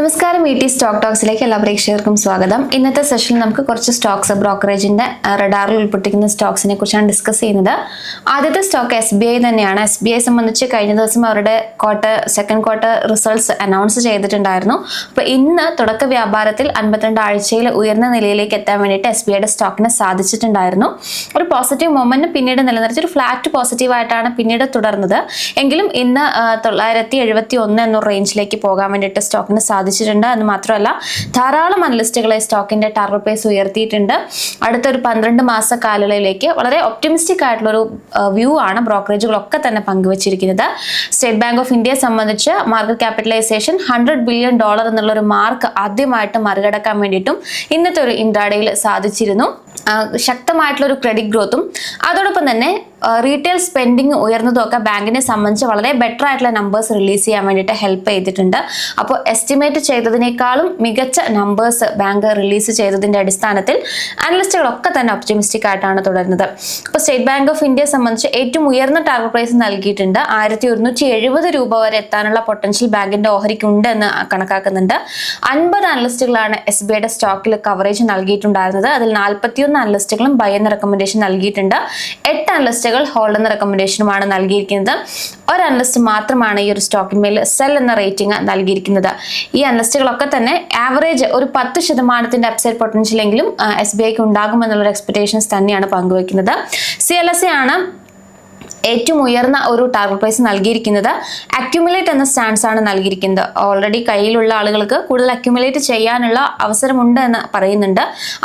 നമസ്കാരം E T stock ടോക്സിലേക്ക് എല്ലാ പ്രേക്ഷകർക്കും സ്വാഗതം. ഇന്നത്തെ സെഷനിൽ നമുക്ക് കുറച്ച് സ്റ്റോക്സ് ബ്രോക്കറേജിന്റെ റഡാറിൽ ഉൾപ്പെട്ടിരിക്കുന്ന സ്റ്റോക്സിനെ കുറിച്ചാണ് ഡിസ്കസ് ചെയ്യുന്നത്. ആദ്യത്തെ സ്റ്റോക്ക് എസ് ബി ഐ തന്നെയാണ്. എസ് ബി ഐ സംബന്ധിച്ച് കഴിഞ്ഞ ദിവസം അവരുടെ quarter second quarter results announce ചെയ്തിട്ടുണ്ടായിരുന്നു. അപ്പോൾ ഇന്ന് തുടക്ക വ്യാപാരത്തിൽ അൻപത്തിരണ്ട് ആഴ്ചയിൽ ഉയർന്ന നിലയിലേക്ക് എത്താൻ വേണ്ടിയിട്ട് എസ് ബി ഐയുടെ സ്റ്റോക്കിന് സാധിച്ചിട്ടുണ്ടായിരുന്നു. ഒരു പോസിറ്റീവ് മൊമെന്റ് പിന്നീട് നിലനിർത്തി. ഒരു ഫ്ലാറ്റ് പോസിറ്റീവ് ആയിട്ടാണ് പിന്നീട് തുടർന്നത്. എങ്കിലും ഇന്ന് തൊള്ളായിരത്തി എഴുപത്തി ഒന്ന് എന്ന റേഞ്ചിലേക്ക് പോകാൻ വേണ്ടിയിട്ട് സ്റ്റോക്കിന് സാധിച്ചിട്ടുണ്ട് എന്ന് മാത്രമല്ല ധാരാളം അനലിസ്റ്റുകളെ സ്റ്റോക്കിന്റെ ടാർഗറ്റ് പ്രൈസ് ഉയർത്തിയിട്ടുണ്ട്. അടുത്തൊരു പന്ത്രണ്ട് മാസ കാലയളവിലേക്ക് വളരെ ഒപ്റ്റിമിസ്റ്റിക് ആയിട്ടുള്ളൊരു വ്യൂ ആണ് ബ്രോക്കറേജുകളൊക്കെ തന്നെ പങ്കുവച്ചിരിക്കുന്നത്. സ്റ്റേറ്റ് ബാങ്ക് ഓഫ് ഇന്ത്യയെ സംബന്ധിച്ച് market capitalisation hundred billion dollar എന്നുള്ള ഒരു മാർക്ക് ആദ്യമായിട്ട് മറികടക്കാൻ വേണ്ടിയിട്ടും ഇന്നത്തെ ഒരു ഇൻട്രാഡേയിൽ സാധിച്ചിരുന്നു. ശക്തമായിട്ടുള്ള ഒരു ക്രെഡിറ്റ് ഗ്രോത്തും അതോടൊപ്പം തന്നെ റീറ്റെയിൽ സ്പെൻഡിങ് ഉയർന്നതും ഒക്കെ ബാങ്കിനെ സംബന്ധിച്ച് വളരെ ബെറ്റർ ആയിട്ടുള്ള നമ്പേഴ്സ് റിലീസ് ചെയ്യാൻ വേണ്ടിയിട്ട് ഹെൽപ്പ് ചെയ്തിട്ടുണ്ട്. അപ്പോൾ എസ്റ്റിമേറ്റ് ചെയ്തതിനേക്കാളും മികച്ച നമ്പേഴ്സ് ബാങ്ക് റിലീസ് ചെയ്തതിന്റെ അടിസ്ഥാനത്തിൽ അനലിസ്റ്റുകളൊക്കെ തന്നെ ഒപ്റ്റിമിസ്റ്റിക് ആയിട്ടാണ് തുടരുന്നത്. അപ്പോൾ സ്റ്റേറ്റ് ബാങ്ക് ഓഫ് ഇന്ത്യയെ സംബന്ധിച്ച് ഏറ്റവും ഉയർന്ന ടാർഗറ്റ് പ്രൈസ് നൽകിയിട്ടുണ്ട്. ആയിരത്തി ഒരുന്നൂറ്റി എഴുപത് രൂപ വരെ എത്താനുള്ള പൊട്ടൻഷ്യൽ ബാങ്കിന്റെ ഓഹരിക്കുണ്ട് എന്ന് കണക്കാക്കുന്നുണ്ട്. അൻപത് അനലിസ്റ്റുകളാണ് എസ് ബി ഐയുടെ സ്റ്റോക്കിൽ കവറേജ് നൽകിയിട്ടുണ്ടായിരുന്നത്. അതിൽ നാൽപ്പത്തിയൊന്ന് അനലിസ്റ്റുകളും ബൈ എന്ന റെക്കമെൻഡേഷൻ നൽകിയിട്ടുണ്ട്. എട്ട് അനലിസ്റ്റുകൾ ഹോൾഡ് എന്ന റെക്കമെൻഡേഷനുമാണ് നൽകിയിരിക്കുന്നത്. ഒരു അനലിസ്റ്റ് മാത്രമാണ് ഈ ഒരു സ്റ്റോക്കിന്മേൽ സെൽ എന്ന റേറ്റിംഗ് നൽകിയിരിക്കുന്നത്. ഈ അനലിസ്റ്റുകളൊക്കെ തന്നെ ആവറേജ് ഒരു പത്ത് ശതമാനത്തിന്റെ അപ്സൈഡ് പൊട്ടൻഷ്യലെങ്കിലും എസ് ബി ഐക്ക് ഉണ്ടാകുമെന്നുള്ളൊരു എക്സ്പെക്ടേഷൻസ് തന്നെയാണ് പങ്കുവയ്ക്കുന്നത് സി എൽ എസ് എ ആണ് ഏറ്റവും ഉയർന്ന ഒരു ടാർഗറ്റ് പ്രൈസ് നൽകിയിരിക്കുന്നത് അക്യുമുലേറ്റ് എന്ന സ്റ്റാൻസ് ആണ് നൽകിയിരിക്കുന്നത്. ഓൾറെഡി കയ്യിലുള്ള ആളുകൾക്ക് കൂടുതൽ അക്യുമുലേറ്റ് ചെയ്യാനുള്ള അവസരമുണ്ട് എന്ന് പറയുന്നുണ്ട്.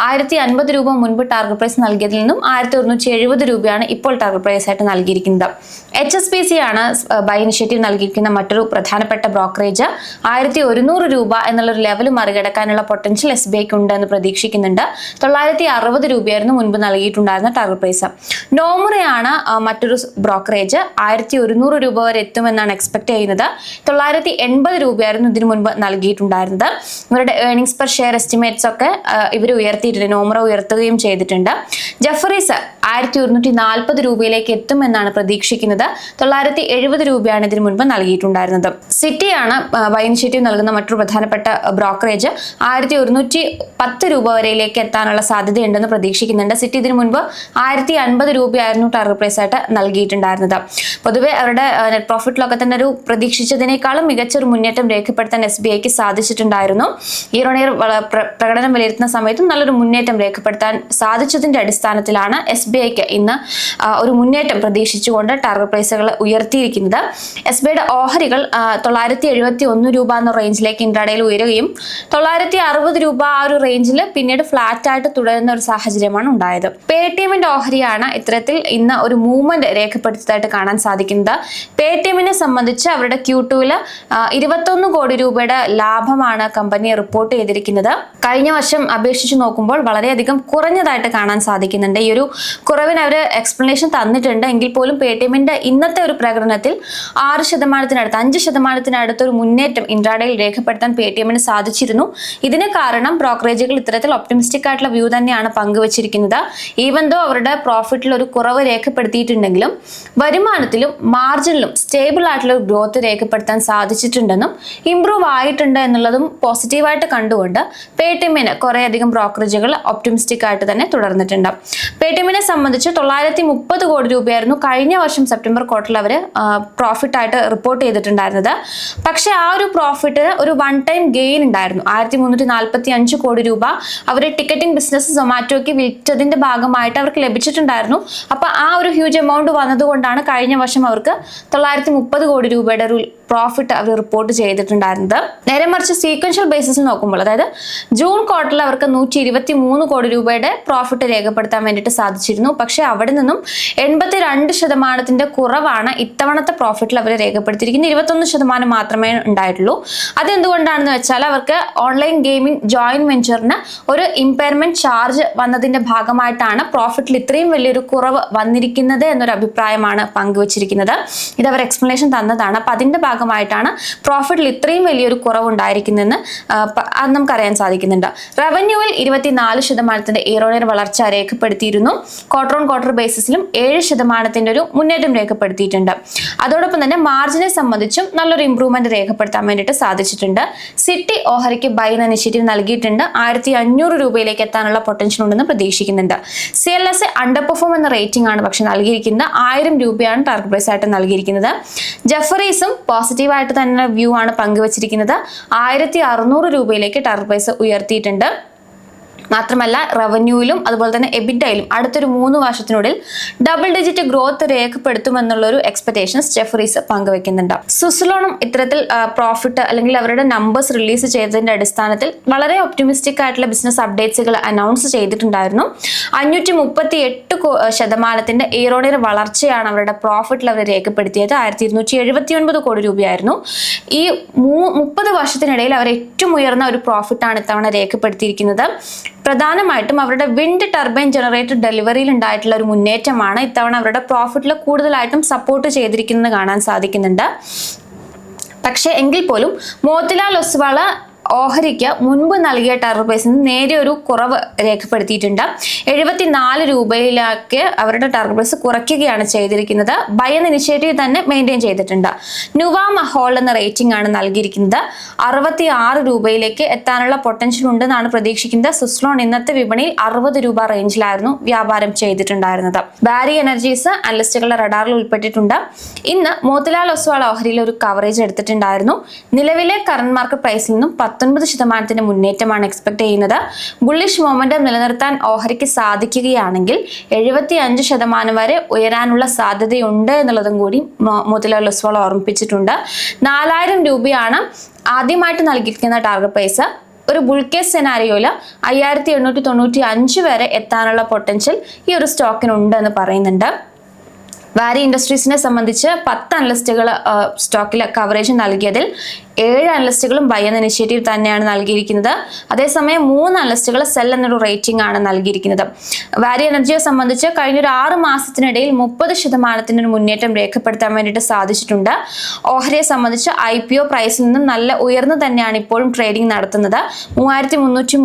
ആയിരത്തി അൻപത് രൂപ മുൻപ് ടാർഗറ്റ് പ്രൈസ് നൽകിയതിൽ നിന്നും ആയിരത്തി ഒരുന്നൂറ്റി എഴുപത് രൂപയാണ് ഇപ്പോൾ ടാർഗറ്റ് പ്രൈസ് ആയിട്ട് നൽകിയിരിക്കുന്നത്. എച്ച് എസ് പി സി ആണ് ബൈ ഇനിഷ്യേറ്റീവ് നൽകിയിരിക്കുന്ന മറ്റൊരു പ്രധാനപ്പെട്ട ബ്രോക്കറേജ് ആയിരത്തി ഒരുന്നൂറ് രൂപ എന്നുള്ളൊരു ലെവൽ മറികടക്കാനുള്ള പൊട്ടൻഷ്യൽ എസ് ബി ഐക്ക് ഉണ്ട് എന്ന് പ്രതീക്ഷിക്കുന്നുണ്ട്. തൊള്ളായിരത്തി അറുപത് രൂപയായിരുന്നു മുൻപ് നൽകിയിട്ടുണ്ടായിരുന്ന ടാർഗറ്റ് പ്രൈസ് നോമുറയാണ് മറ്റൊരു ബ്രോക്കറേജ് ആയിരത്തി ഒരുന്നൂറ് രൂപ വരെ എത്തുമെന്നാണ് എക്സ്പെക്ട് ചെയ്യുന്നത്. തൊള്ളായിരത്തി എൺപത് രൂപയായിരുന്നു ഇതിനു മുൻപ് നൽകിയിട്ടുണ്ടായിരുന്നത്. ഇവരുടെ ഏർണിംഗ്സ് പെർ ഷെയർ എസ്റ്റിമേറ്റ്സ് ഒക്കെ ഇവർ ഉയർത്തിയിട്ടുണ്ട് നോമറ ഉയർത്തുകയും ചെയ്തിട്ടുണ്ട്. ജഫറീസ് ആയിരത്തി ഒരുന്നൂറ്റി നാൽപ്പത് രൂപയിലേക്ക് എത്തുമെന്നാണ് പ്രതീക്ഷിക്കുന്നത്. തൊള്ളായിരത്തി എഴുപത് രൂപയാണ് ഇതിനു മുൻപ് നൽകിയിട്ടുണ്ടായിരുന്നത്. സിറ്റിയാണ് വൈൻ ഇനിഷ്യേറ്റീവ് നൽകുന്ന മറ്റൊരു പ്രധാനപ്പെട്ട ബ്രോക്കറേജ്. ആയിരത്തി ഒരുന്നൂറ്റി പത്ത് രൂപ വരെയിലേക്ക് എത്താനുള്ള സാധ്യതയുണ്ടെന്ന് പ്രതീക്ഷിക്കുന്നുണ്ട്. സിറ്റി ഇതിനു മുൻപ് ആയിരത്തി അൻപത് രൂപയായിരുന്നു ടാർഗറ്റ് പ്രൈസ് ആയിട്ട് നൽകിയിട്ടുണ്ടായിരുന്നത് പൊതുവെ അവരുടെ നെറ്റ് പ്രോഫിറ്റിലൊക്കെ തന്നെ ഒരു പ്രതീക്ഷിച്ചതിനേക്കാളും മികച്ച ഒരു മുന്നേറ്റം രേഖപ്പെടുത്താൻ എസ് ബി ഐക്ക് സാധിച്ചിട്ടുണ്ടായിരുന്നു. ഇയർ ഓൺ ഇയർ പ്രകടനം വിലയിരുത്തുന്ന സമയത്തും നല്ലൊരു മുന്നേറ്റം രേഖപ്പെടുത്താൻ സാധിച്ചതിന്റെ അടിസ്ഥാനത്തിലാണ് എസ് ബി ഐക്ക് ഇന്ന് ഒരു മുന്നേറ്റം പ്രതീക്ഷിച്ചുകൊണ്ട് ടാർഗറ്റ് പ്രൈസുകൾ ഉയർത്തിയിരിക്കുന്നത്. എസ് ബി ഐയുടെ ഓഹരികൾ തൊള്ളായിരത്തി എഴുപത്തി ഒന്ന് രൂപ എന്ന റേഞ്ചിലേക്ക് ഇൻട്രാഡേയിൽ ഉയരുകയും തൊള്ളായിരത്തി അറുപത് രൂപ ആ ഒരു റേഞ്ചിൽ പിന്നീട് ഫ്ലാറ്റ് ആയിട്ട് തുടരുന്ന ഒരു സാഹചര്യമാണ് ഉണ്ടായത്. പേ ടി എമ്മിന്റെ ഓഹരിയാണ് ഇത്തരത്തിൽ ഇന്ന് ഒരു മൂവ്മെന്റ് രേഖപ്പെടുത്തിയതായിട്ട് കാണാൻ സാധിക്കുന്നത് പേ ടി സംബന്ധിച്ച് അവരുടെ ക്യൂ ടുവിൽ ഇരുപത്തൊന്ന് കോടി രൂപയുടെ ലാഭമാണ് കമ്പനി റിപ്പോർട്ട് ചെയ്തിരിക്കുന്നത്. കഴിഞ്ഞ വർഷം അപേക്ഷിച്ച് നോക്കുമ്പോൾ വളരെയധികം കുറഞ്ഞതായിട്ട് കാണാൻ സാധിക്കുന്നുണ്ട്. ഈ ഒരു കുറവിന് അവർ എക്സ്പ്ലനേഷൻ തന്നിട്ടുണ്ട്. എങ്കിൽ പോലും പേ ഇന്നത്തെ ഒരു പ്രകടനത്തിൽ ആറ് ശതമാനത്തിനടുത്ത് അഞ്ച് ശതമാനത്തിനടുത്ത് ഒരു മുന്നേറ്റം ഇൻട്രാഡയിൽ രേഖപ്പെടുത്താൻ പേ ടി സാധിച്ചിരുന്നു. ഇതിന് കാരണം ബ്രോക്കറേജുകൾ ഇത്തരത്തിൽ ഒപ്റ്റിമിസ്റ്റിക് ആയിട്ടുള്ള വ്യൂ തന്നെയാണ് പങ്കുവച്ചിരിക്കുന്നത്. ഈവൻ ദോ അവരുടെ പ്രോഫിറ്റിൽ ഒരു കുറവ് രേഖപ്പെടുത്തിയിട്ടുണ്ടെങ്കിലും വരുമാനത്തിലും മാർജിനിലും സ്റ്റേബിൾ ആയിട്ടുള്ള ഗ്രോത്ത് രേഖപ്പെടുത്താൻ സാധിച്ചിട്ടുണ്ടെന്നും ഇംപ്രൂവ് ആയിട്ടുണ്ട് എന്നുള്ളതും പോസിറ്റീവായിട്ട് കണ്ടുകൊണ്ട് പേടിഎമ്മിന് കുറേയധികം ബ്രോക്കറേജുകൾ ഒപ്റ്റിമിസ്റ്റിക് ആയിട്ട് തന്നെ തുടർന്നിട്ടുണ്ട്. പേടിഎമ്മിനെ സംബന്ധിച്ച് തൊള്ളായിരത്തി മുപ്പത് കോടി രൂപയായിരുന്നു കഴിഞ്ഞ വർഷം സെപ്റ്റംബർ ക്വാർട്ടറിൽ അവർ പ്രോഫിറ്റ് ആയിട്ട് റിപ്പോർട്ട് ചെയ്തിട്ടുണ്ടായിരുന്നത്. പക്ഷേ ആ ഒരു പ്രോഫിറ്റ് ഒരു വൺ ടൈം ഗെയിൻ ഉണ്ടായിരുന്നു. ആയിരത്തി മുന്നൂറ്റി നാൽപ്പത്തി അഞ്ച് കോടി രൂപ അവർ ടിക്കറ്റിംഗ് ബിസിനസ് സൊമാറ്റോയ്ക്ക് വിറ്റതിന്റെ ഭാഗമായിട്ട് അവർക്ക് ലഭിച്ചിട്ടുണ്ടായിരുന്നു. അപ്പോൾ ആ ഒരു ഹ്യൂജ് എമൗണ്ട് വന്നതുകൊണ്ടാണ് കഴിഞ്ഞ വർഷം അവർക്ക് തൊള്ളായിരത്തി മുപ്പത് കോടി രൂപയുടെ ഒരു പ്രോഫിറ്റ് അവർ റിപ്പോർട്ട് ചെയ്തിട്ടുണ്ടായിരുന്നത്. നേരെ മറിച്ച് സീക്വൻഷ്യൽ ബേസിസിൽ നോക്കുമ്പോൾ അതായത് ജൂൺ ക്വാർട്ടറിൽ അവർക്ക് നൂറ്റി ഇരുപത്തി മൂന്ന് കോടി രൂപയുടെ പ്രോഫിറ്റ് രേഖപ്പെടുത്താൻ വേണ്ടിയിട്ട് സാധിച്ചിരുന്നു. പക്ഷേ അവിടെ നിന്നും എൺപത്തി രണ്ട് ശതമാനത്തിന്റെ കുറവാണ് ഇത്തവണത്തെ പ്രോഫിറ്റിൽ അവർ രേഖപ്പെടുത്തിയിരിക്കുന്നത്. ഇരുപത്തൊന്ന് ശതമാനം മാത്രമേ ഉണ്ടായിട്ടുള്ളൂ. അതെന്തുകൊണ്ടാണെന്ന് വെച്ചാൽ അവർക്ക് ഓൺലൈൻ ഗെയിമിംഗ് ജോയിന്റ് വെഞ്ചറിന് ഒരു ഇമ്പയർമെന്റ് ചാർജ് വന്നതിന്റെ ഭാഗമായിട്ടാണ് പ്രോഫിറ്റിൽ ഇത്രയും വലിയൊരു കുറവ് വന്നിരിക്കുന്നത് എന്നൊരു അഭിപ്രായമാണ് പങ്കുവച്ചിരിക്കുന്നത്. ഇത് അവർ എക്സ്പ്ലനേഷൻ തന്നതാണ്. അപ്പൊ അതിന്റെ ഭാഗം ഭാഗമായിട്ടാണ് പ്രോഫിറ്റിൽ ഇത്രയും വലിയൊരു കുറവുണ്ടായിരിക്കുന്നതെന്ന് അത് നമുക്കറിയാൻ സാധിക്കുന്നുണ്ട്. റവന്യൂവിൽ ഇരുപത്തിനാല് ശതമാനത്തിന്റെ ഇയറോണിയർ വളർച്ച രേഖപ്പെടുത്തിയിരുന്നു. ക്വാർട്ടർ ഓൺ ക്വാർട്ടർ ബേസിസിലും ഏഴ് ശതമാനത്തിന്റെ ഒരു മുന്നേറ്റം രേഖപ്പെടുത്തിയിട്ടുണ്ട്. അതോടൊപ്പം തന്നെ മാർജിനെ സംബന്ധിച്ചും നല്ലൊരു ഇംപ്രൂവ്മെന്റ് രേഖപ്പെടുത്താൻ വേണ്ടിയിട്ട് സാധിച്ചിട്ടുണ്ട്. സിറ്റി ഓഹരിക്ക് ബൈ എന്ന ഇനിഷ്യേറ്റീവ് നൽകിയിട്ടുണ്ട്. ആയിരത്തി അഞ്ഞൂറ് രൂപയിലേക്ക് എത്താനുള്ള പൊട്ടൻഷ്യൽ ഉണ്ടെന്ന് പ്രതീക്ഷിക്കുന്നുണ്ട്. C L S under perform എന്ന റേറ്റിംഗ് ആണ് പക്ഷെ നൽകിയിരിക്കുന്നത്. ആയിരം രൂപയാണ് ടാർഗറ്റ് പ്രൈസ് ആയിട്ട് നൽകിയിരിക്കുന്നത്. ജഫറീസും പോസിറ്റീവായിട്ട് തന്നെ വ്യൂ ആണ് പങ്കുവച്ചിരിക്കുന്നത്. ആയിരത്തി അറുന്നൂറ് രൂപയിലേക്ക് ടർബൈസ് ഉയർത്തിയിട്ടുണ്ട്. മാത്രമല്ല റവന്യൂവിലും അതുപോലെ തന്നെ എബിറ്റയിലും അടുത്തൊരു മൂന്ന് വർഷത്തിനുള്ളിൽ ഡബിൾ ഡിജിറ്റ് ഗ്രോത്ത് രേഖപ്പെടുത്തുമെന്നുള്ള ഒരു എക്സ്പെക്ടേഷൻസ് ജെഫറീസ് പങ്കുവെക്കുന്നുണ്ട്. സുസ്ലോണും ഇത്തരത്തിൽ പ്രോഫിറ്റ് അല്ലെങ്കിൽ അവരുടെ നമ്പേഴ്സ് റിലീസ് ചെയ്തതിന്റെ അടിസ്ഥാനത്തിൽ വളരെ ഒപ്റ്റിമിസ്റ്റിക് ആയിട്ടുള്ള ബിസിനസ് അപ്ഡേറ്റ്സുകൾ അനൗൺസ് ചെയ്തിട്ടുണ്ടായിരുന്നു. അഞ്ഞൂറ്റി മുപ്പത്തി എട്ട് ശതമാനത്തിന്റെ ഇയറോണിയർ വളർച്ചയാണ് അവരുടെ പ്രോഫിറ്റിൽ അവർ രേഖപ്പെടുത്തിയത്. ആയിരത്തി ഇരുന്നൂറ്റി എഴുപത്തി ഒൻപത് കോടി രൂപയായിരുന്നു. ഈ മൂ- മുപ്പത് വർഷത്തിനിടയിൽ അവർ ഏറ്റവും ഉയർന്ന ഒരു പ്രോഫിറ്റാണ് ഇത്തവണ രേഖപ്പെടുത്തിയിരിക്കുന്നത്. പ്രധാനമായിട്ടും അവരുടെ വിൻഡ് ടർബൈൻ ജനറേറ്റർ ഡെലിവറിയിൽ ഉണ്ടായിട്ടുള്ള ഒരു മുന്നേറ്റമാണ്. ഇത്തവണ അവരുടെ പ്രോഫിറ്റിൽ കൂടുതലായിട്ടും സപ്പോർട്ട് ചെയ്തിരിക്കുന്നത് കാണാൻ സാധിക്കുന്നുണ്ട്. പക്ഷേ എങ്കിൽ പോലും മോത്തിലാൽ ഒസ്വാള ഓഹരിക്ക് മുൻപ് നൽകിയ ടാർഗറ്റ് പ്രൈസിൽ നിന്ന് നേരെ ഒരു കുറവ് രേഖപ്പെടുത്തിയിട്ടുണ്ട്. എഴുപത്തിനാല് രൂപയിലേക്ക് അവരുടെ ടെറർ പ്രൈസ് കുറയ്ക്കുകയാണ് ചെയ്തിരിക്കുന്നത്. ബൈ എന്ന ഇനിഷ്യേറ്റീവ് തന്നെ മെയിന്റെയിൻ ചെയ്തിട്ടുണ്ട്. നുവാമ ഹോൾ എന്ന റേറ്റിംഗ് ആണ് നൽകിയിരിക്കുന്നത്. അറുപത്തി ആറ് രൂപയിലേക്ക് എത്താനുള്ള പൊട്ടൻഷ്യൽ ഉണ്ടെന്നാണ് പ്രതീക്ഷിക്കുന്നത്. സുസ്ലോൺ ഇന്നത്തെ വിപണിയിൽ അറുപത് രൂപ റേഞ്ചിലായിരുന്നു വ്യാപാരം ചെയ്തിട്ടുണ്ടായിരുന്നത്. ബാരി എനർജീസ് അനലിസ്റ്റുകളുടെ റഡാറിൽ ഉൾപ്പെട്ടിട്ടുണ്ട്. ഇന്ന് മോത്തിലാൽ ഒസ്വാൾ ഓഹരിയിൽ ഒരു കവറേജ് എടുത്തിട്ടുണ്ടായിരുന്നു. നിലവിലെ കറന്റ് മാർക്കറ്റ് പ്രൈസിൽ നിന്നും പത്തൊൻപത് ശതമാനത്തിന്റെ മുന്നേറ്റമാണ് എക്സ്പെക്ട് ചെയ്യുന്നത്. ബുള്ളിഷ് മൊമെന്റം നിലനിർത്താൻ ഓഹരിക്ക് സാധിക്കുകയാണെങ്കിൽ എഴുപത്തി അഞ്ച് ശതമാനം വരെ ഉയരാനുള്ള സാധ്യതയുണ്ട് എന്നുള്ളതും കൂടി മോത്തിലാൽ ഒസ്വാൾ ഓർമ്മിപ്പിച്ചിട്ടുണ്ട്. നാലായിരം രൂപയാണ് ആദ്യമായിട്ട് നൽകിയിരിക്കുന്ന ടാർഗറ്റ് പ്രൈസ് ഒരു ബുൾക്കേസ് സെനാരിയോയിൽ അയ്യായിരത്തി എണ്ണൂറ്റി തൊണ്ണൂറ്റി അഞ്ച് വരെ എത്താനുള്ള പൊട്ടൻഷ്യൽ ഈ ഒരു സ്റ്റോക്കിനുണ്ട് എന്ന് പറയുന്നുണ്ട്. വാരി ഇൻഡസ്ട്രീസിനെ സംബന്ധിച്ച് പത്ത് അനലിസ്റ്റുകൾ സ്റ്റോക്കിൽ കവറേജ് നൽകിയതിൽ ഏഴ് അനലിസ്റ്റുകളും ബൈ എന്ന ഇനിഷ്യേറ്റീവ് തന്നെയാണ് നൽകിയിരിക്കുന്നത്. അതേസമയം മൂന്ന് അനലിസ്റ്റുകൾ സെൽ എന്നൊരു റേറ്റിംഗ് ആണ് നൽകിയിരിക്കുന്നത്. വാരി എനർജിയെ സംബന്ധിച്ച് കഴിഞ്ഞ ഒരു ആറ് മാസത്തിനിടയിൽ മുപ്പത് ശതമാനത്തിന്റെ ഒരു മുന്നേറ്റം രേഖപ്പെടുത്താൻ വേണ്ടിയിട്ട് സാധിച്ചിട്ടുണ്ട്. ഓഹരിയെ സംബന്ധിച്ച് ഐ പി ഒ പ്രൈസിൽ നിന്നും നല്ല ഉയർന്നു തന്നെയാണ് ഇപ്പോഴും ട്രേഡിംഗ് നടത്തുന്നത്. മൂവായിരത്തി മുന്നൂറ്റി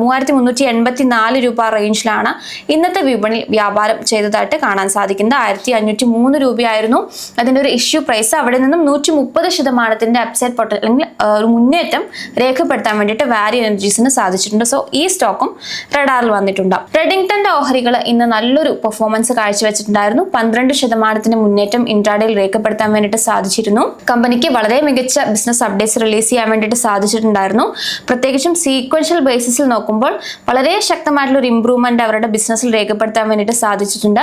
മൂവായിരത്തി മുന്നൂറ്റി എൺപത്തി നാല് രൂപ റേഞ്ചിലാണ് ഇന്നത്തെ വിപണിയിൽ വ്യാപാരം ചെയ്തതായിട്ട് കാണാൻ സാധിക്കുന്നത്. ആയിരത്തി അഞ്ഞൂറ്റി മൂന്ന് രൂപയായിരുന്നു. അതിന്റെ ഒരു ഇഷ്യൂ പ്രൈസ് അവിടെ നിന്നും നൂറ്റി മുപ്പത് ശതമാനത്തിന്റെ അപ്സൈഡ് പൊട്ട അല്ലെങ്കിൽ ഒരു മുന്നേറ്റം രേഖപ്പെടുത്താൻ വേണ്ടിയിട്ട് വാരി എനർജീസിന് സാധിച്ചിട്ടുണ്ട്. സോ ഈ സ്റ്റോക്കും റെഡാറിൽ വന്നിട്ടുണ്ടാവും റെഡിങ്ടന്റെ ഓഹരികൾ ഇന്ന് നല്ലൊരു പെർഫോമൻസ് കാഴ്ചവെച്ചിട്ടുണ്ടായിരുന്നു. പന്ത്രണ്ട് ശതമാനത്തിന്റെ മുന്നേറ്റം ഇൻട്രാഡേയിൽ രേഖപ്പെടുത്താൻ വേണ്ടിയിട്ട് സാധിച്ചിരുന്നു. കമ്പനിക്ക് വളരെ മികച്ച ബിസിനസ് അപ്ഡേറ്റ്സ് റിലീസ് ചെയ്യാൻ വേണ്ടിയിട്ട് സാധിച്ചിട്ടുണ്ടായിരുന്നു. പ്രത്യേകിച്ചും സീക്വൻഷ്യൽ ബേസിസിൽ നോക്കുമ്പോൾ വളരെ ശക്തമായിട്ടുള്ള ഒരു ഇംപ്രൂവ്മെന്റ് അവരുടെ ബിസിനസ്സിൽ രേഖപ്പെടുത്താൻ വേണ്ടിയിട്ട് സാധിച്ചിട്ടുണ്ട്.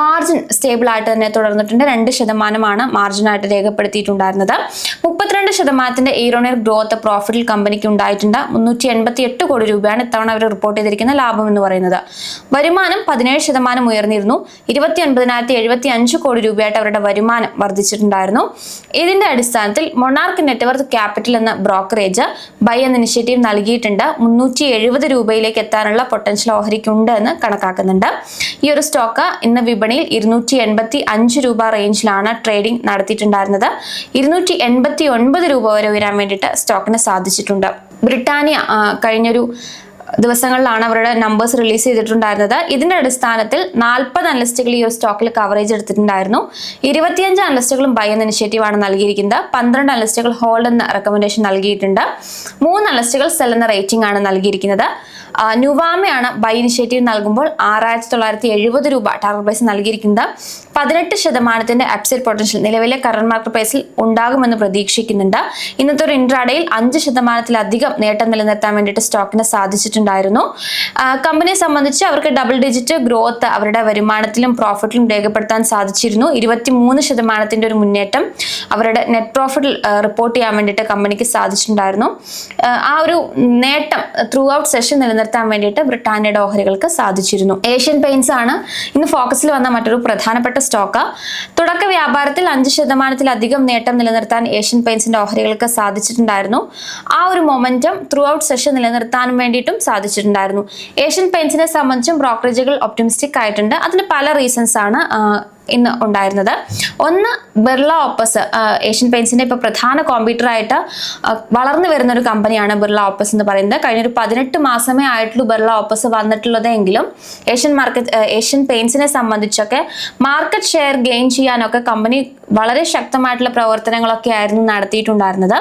മാർജിൻ സ്റ്റേബിൾ ആയിട്ട് തന്നെ തുടർന്നിട്ടുണ്ട്. രണ്ട് ശതമാനമാണ് മാർജിനായിട്ട് രേഖപ്പെടുത്തിയിട്ടുണ്ടായിരുന്നത്. മുപ്പത്തിരണ്ട് ശതമാനത്തിന്റെ ഇയറോണിയർ ഗ്രോത്ത് പ്രോഫിറ്റിൽ കമ്പനിക്ക് ഉണ്ടായിട്ടുണ്ട് മുന്നൂറ്റി എൺപത്തി എട്ട് കോടി രൂപയാണ് ഇത്തവണ അവർ റിപ്പോർട്ട് ചെയ്തിരിക്കുന്ന ലാഭം എന്ന് പറയുന്നത്. വരുമാനം പതിനേഴ് ശതമാനം ഉയർന്നിരുന്നു. ഇരുപത്തി ഒൻപതിനായിരത്തി എഴുപത്തി അഞ്ച് കോടി രൂപയായിട്ട് അവരുടെ വരുമാനം വർദ്ധിച്ചിട്ടുണ്ടായിരുന്നു. ഇതിന്റെ അടിസ്ഥാനത്തിൽ മൊണാർക്ക് നെറ്റ്വർക്ക് ക്യാപിറ്റൽ എന്ന ബ്രോക്കറേജ് ബൈ എന്ന ഇനിഷ്യേറ്റീവ് നൽകിയിട്ടുണ്ട്. മുന്നൂറ്റി എഴുപത് രൂപയിലേക്ക് എത്താനുള്ള പൊട്ടൻഷ്യൽ ഓഹരിക്കുണ്ട് എന്ന് കണക്കാക്കുന്നുണ്ട്. ഈ ഒരു സ്റ്റോക്ക് ഇന്ന് വിപണിയിൽ ഇരുന്നൂറ്റി എൺപത്തി അഞ്ച് രൂപ റേഞ്ചിലാണ് ട്രേഡിംഗ് നടത്തിയിട്ടുണ്ടായിരുന്നത്. ഇരുന്നൂറ്റി എൺപത്തി ഒൻപത് രൂപ വരെ ഉയരാൻ വേണ്ടിയിട്ട് സ്റ്റോക്കിന് സാധിച്ചിട്ടുണ്ട്. ബ്രിട്ടാനിയ കഴിഞ്ഞൊരു ദിവസങ്ങളിലാണ് അവരുടെ നമ്പേഴ്സ് റിലീസ് ചെയ്തിട്ടുണ്ടായിരുന്നത്. ഇതിന്റെ അടിസ്ഥാനത്തിൽ നാൽപ്പത് അനലിസ്റ്റുകൾ ഈ ഒരു സ്റ്റോക്കിൽ കവറേജ് എടുത്തിട്ടുണ്ടായിരുന്നു. ഇരുപത്തിയഞ്ച് അനലിസ്റ്റുകളും ബൈ എന്ന ഇനിഷ്യേറ്റീവ് ആണ് നൽകിയിരിക്കുന്നത്. പന്ത്രണ്ട് അനലിസ്റ്റുകൾ ഹോൾഡ് എന്ന റെക്കമെൻഡേഷൻ നൽകിയിട്ടുണ്ട്. മൂന്ന് അനലിസ്റ്റുകൾ സെൽ എന്ന റേറ്റിംഗ് ആണ് നൽകിയിരിക്കുന്നത്. നുവാമയാണ് ബൈ ഇനിഷ്യേറ്റീവ് നൽകുമ്പോൾ ആറായിരത്തി തൊള്ളായിരത്തി എഴുപത് രൂപ ടാർഗറ്റ് പ്രൈസ് നൽകിയിരിക്കുന്നത്. പതിനെട്ട് ശതമാനത്തിന്റെ അപ്സൈഡ് പൊട്ടൻഷ്യൽ നിലവിലെ കറന്റ് മാർക്കറ്റ് പ്രൈസിൽ ഉണ്ടാകുമെന്ന് പ്രതീക്ഷിക്കുന്നുണ്ട്. ഇന്നത്തെ ഒരു ഇൻട്രാഡയിൽ അഞ്ച് ശതമാനത്തിലധികം നേട്ടം നിലനിർത്താൻ വേണ്ടിയിട്ട് സ്റ്റോക്കിന് സാധിച്ചിട്ടുണ്ടായിരുന്നു. കമ്പനിയെ സംബന്ധിച്ച് അവർക്ക് ഡബിൾ ഡിജിറ്റ് ഗ്രോത്ത് അവരുടെ വരുമാനത്തിലും പ്രോഫിറ്റിലും രേഖപ്പെടുത്താൻ സാധിച്ചിരുന്നു. ഇരുപത്തി മൂന്ന് ശതമാനത്തിന്റെ ഒരു മുന്നേറ്റം അവരുടെ നെറ്റ് പ്രോഫിറ്റ് റിപ്പോർട്ട് ചെയ്യാൻ വേണ്ടിയിട്ട് കമ്പനിക്ക് സാധിച്ചിട്ടുണ്ടായിരുന്നു. ആ, ഒരു നേട്ടം ത്രൂ ഔട്ട് സെഷൻ നിലനിർത്താൻ വേണ്ടിയിട്ട് ബ്രിട്ടാനിയയുടെ ഓഹരികൾക്ക് സാധിച്ചിരുന്നു. ഏഷ്യൻ പെയിൻസ് ആണ് ഇന്ന് ഫോക്കസിൽ വന്ന മറ്റൊരു പ്രധാനപ്പെട്ട സ്റ്റോക്ക്. തുടക്ക വ്യാപാരത്തിൽ അഞ്ച് ശതമാനത്തിലധികം നേട്ടം നിലനിർത്താൻ ഏഷ്യൻ പെയിൻസിന്റെ ഓഹരികൾക്ക് സാധിച്ചിട്ടുണ്ടായിരുന്നു. ആ ഒരു മൊമെന്റം ത്രൂ ഔട്ട് സെഷൻ നിലനിർത്താനും വേണ്ടിയിട്ടും സാധിച്ചിട്ടുണ്ടായിരുന്നു. ഏഷ്യൻ പെയിൻസിനെ സംബന്ധിച്ചും ബ്രോക്കറേജുകൾ ഒപ്റ്റിമിസ്റ്റിക് ആയിട്ടുണ്ട്. അതിന് പല റീസൺസ് ആണ് ഇന്ന് ഉണ്ടായിരുന്നത്. ഒന്ന് ബിർള ഓപ്പസ് ഏഷ്യൻ പെയിൻസിന്റെ ഇപ്പോൾ പ്രധാന കോമ്പീറ്റർ ആയിട്ട് വളർന്നു വരുന്ന ഒരു കമ്പനിയാണ് ബിർള ഓപ്പസ് എന്ന് പറയുന്നത്. കഴിഞ്ഞ ഒരു പതിനെട്ട് മാസമേ ആയിട്ടുള്ളൂ ബിർള ഓപ്പസ് വന്നിട്ടുള്ളത് എങ്കിലും ഏഷ്യൻ മാർക്കറ്റ് ഏഷ്യൻ പെയിൻസിനെ സംബന്ധിച്ചൊക്കെ മാർക്കറ്റ് ഷെയർ ഗെയിൻ ചെയ്യാനൊക്കെ കമ്പനി വളരെ ശക്തമായിട്ടുള്ള പ്രവർത്തനങ്ങളൊക്കെ ആയിരുന്നു നടത്തിയിട്ടുണ്ടായിരുന്നത്.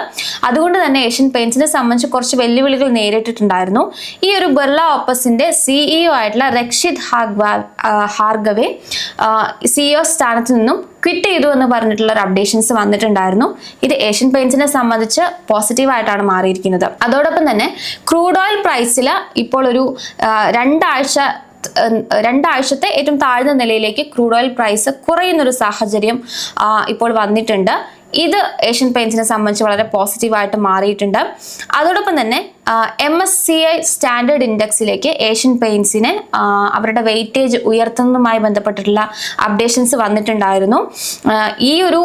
അതുകൊണ്ട് തന്നെ ഏഷ്യൻ പെയിൻസിനെ സംബന്ധിച്ച് കുറച്ച് വെല്ലുവിളികൾ നേരിട്ടിട്ടുണ്ടായിരുന്നു. ഈ ഒരു ബിർള ഓപ്പസിന്റെ സിഇഒ ആയിട്ടുള്ള രക്ഷിത് ഹാർഗവെ സിഇഒ സ്ഥാനത്ത് നിന്നും ക്വിറ്റ് ചെയ്തു എന്ന് പറഞ്ഞിട്ടുള്ള ഒരു അപ്ഡേഷൻസ് വന്നിട്ടുണ്ടായിരുന്നു. ഇത് ഏഷ്യൻ പെയിൻസിനെ സംബന്ധിച്ച് പോസിറ്റീവായിട്ടാണ് മാറിയിരിക്കുന്നത്. അതോടൊപ്പം തന്നെ ക്രൂഡ് ഓയിൽ പ്രൈസിൽ ഇപ്പോൾ ഒരു രണ്ടാഴ്ച രണ്ടാഴ്ചത്തെ ഏറ്റവും താഴ്ന്ന നിലയിലേക്ക് ക്രൂഡ് ഓയിൽ പ്രൈസ് കുറയുന്നൊരു സാഹചര്യം ഇപ്പോൾ വന്നിട്ടുണ്ട്. ഇത് ഏഷ്യൻ പെയിൻസിനെ സംബന്ധിച്ച് വളരെ പോസിറ്റീവായിട്ട് മാറിയിട്ടുണ്ട്. അതോടൊപ്പം തന്നെ M S C I standard ഇൻഡെക്സിലേക്ക് Asian പെയിൻസിനെ അവരുടെ വെയിറ്റേജ് ഉയർത്തുന്നതുമായി ബന്ധപ്പെട്ടിട്ടുള്ള അപ്ഡേഷൻസ് വന്നിട്ടുണ്ടായിരുന്നു. ഈ ഒരു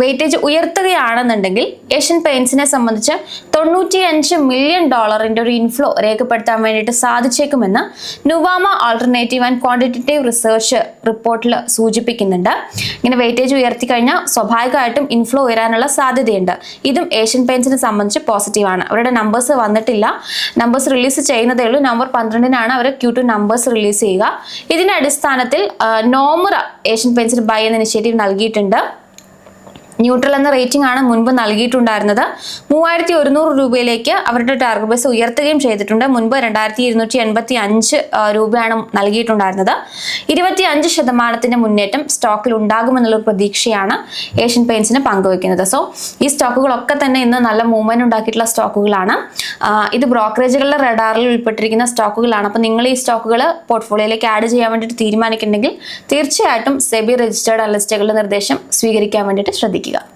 വെയിറ്റേജ് ഉയർത്തുകയാണെന്നുണ്ടെങ്കിൽ ഏഷ്യൻ പെയിൻസിനെ സംബന്ധിച്ച് തൊണ്ണൂറ്റി അഞ്ച് മില്യൺ ഡോളറിന്റെ ഒരു ഇൻഫ്ലോ രേഖപ്പെടുത്താൻ വേണ്ടിയിട്ട് സാധിച്ചേക്കുമെന്ന് Nuvama alternative and quantitative research റിപ്പോർട്ടിൽ സൂചിപ്പിക്കുന്നുണ്ട്. ഇങ്ങനെ വെയിറ്റേജ് ഉയർത്തി കഴിഞ്ഞാൽ സ്വാഭാവികമായിട്ടും ഇൻഫ്ലോ ഉയരാനുള്ള സാധ്യതയുണ്ട്. ഇതും ഏഷ്യൻ പെയിൻസിനെ സംബന്ധിച്ച് പോസിറ്റീവാണ് അവരുടെ നമ്പേഴ്സ് വന്നിട്ടില്ല. നമ്പേഴ്സ് റിലീസ് ചെയ്യുന്നതേ ഉള്ളൂ. നവംബർ പന്ത്രണ്ടിനാണ് അവർ ക്യൂ ടു നമ്പേഴ്സ് റിലീസ് ചെയ്യുക. ഇതിന്റെ അടിസ്ഥാനത്തിൽ നോമുറ ഏഷ്യൻ പെയിൻസിന് ബൈ എന്ന ഇനിഷ്യേറ്റീവ് നൽകിയിട്ടുണ്ട്. ന്യൂട്രൽ എന്ന റേറ്റിംഗ് ആണ് മുൻപ് നൽകിയിട്ടുണ്ടായിരുന്നത്. മൂവായിരത്തി ഒരുന്നൂറ് രൂപയിലേക്ക് അവരുടെ ടാർഗറ്റ് ബസ് ഉയർത്തുകയും ചെയ്തിട്ടുണ്ട്. മുൻപ് രണ്ടായിരത്തി ഇരുന്നൂറ്റി എൺപത്തി അഞ്ച് രൂപയാണ് നൽകിയിട്ടുണ്ടായിരുന്നത്. ഇരുപത്തി അഞ്ച് ശതമാനത്തിന്റെ മുന്നേറ്റം സ്റ്റോക്കിൽ ഉണ്ടാകുമെന്നുള്ള പ്രതീക്ഷയാണ് ഏഷ്യൻ പെയിൻസിന് പങ്കുവെക്കുന്നത്. സോ ഈ സ്റ്റോക്കുകളൊക്കെ തന്നെ ഇന്ന് നല്ല മൂവ്മെന്റ് ഉണ്ടാക്കിയിട്ടുള്ള സ്റ്റോക്കുകളാണ് ഇത് ബ്രോക്കറേജുകളുടെ റഡാറിൽ ഉൾപ്പെട്ടിരിക്കുന്ന സ്റ്റോക്കുകളാണ് അപ്പോൾ നിങ്ങൾ ഈ സ്റ്റോക്കുകൾ പോർട്ട്ഫോളിയോയിലേക്ക് ആഡ് ചെയ്യാൻ വേണ്ടിയിട്ട് തീരുമാനിക്കുന്നുണ്ടെങ്കിൽ തീർച്ചയായിട്ടും സെബി രജിസ്റ്റേർഡ് അനലിസ്റ്റുകളുടെ നിർദ്ദേശം സ്വീകരിക്കാൻ വേണ്ടിയിട്ട് ശ്രദ്ധിക്കുക. が。